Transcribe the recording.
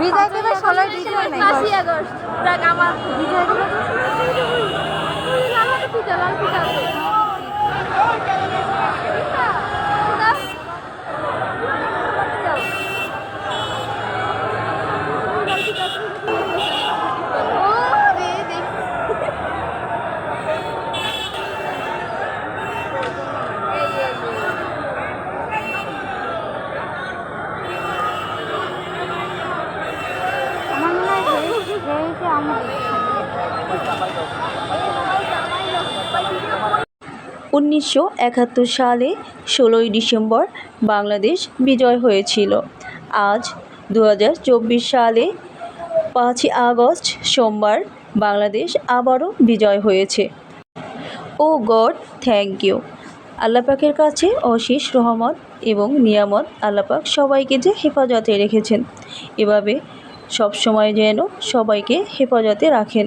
বিজয় দিবস ষোলোই ডিসেম্বর পাঁচই আগস্ট। আমার বিজয় দিবস উনিশশো একাত্তর সালে ষোলোই ডিসেম্বর বাংলাদেশ বিজয় হয়েছিল। আজ দু হাজার চব্বিশ সালে পাঁচই আগস্ট সোমবার বাংলাদেশ আবারও বিজয় হয়েছে। Oh God, thank you. আল্লাপাকের কাছে অশেষ রহমত এবং নিয়ামত আল্লাপাক সবাইকে যে হেফাজতে রেখেছেন। এভাবে সবসময় যেন সবাইকে হেফাজতে রাখেন।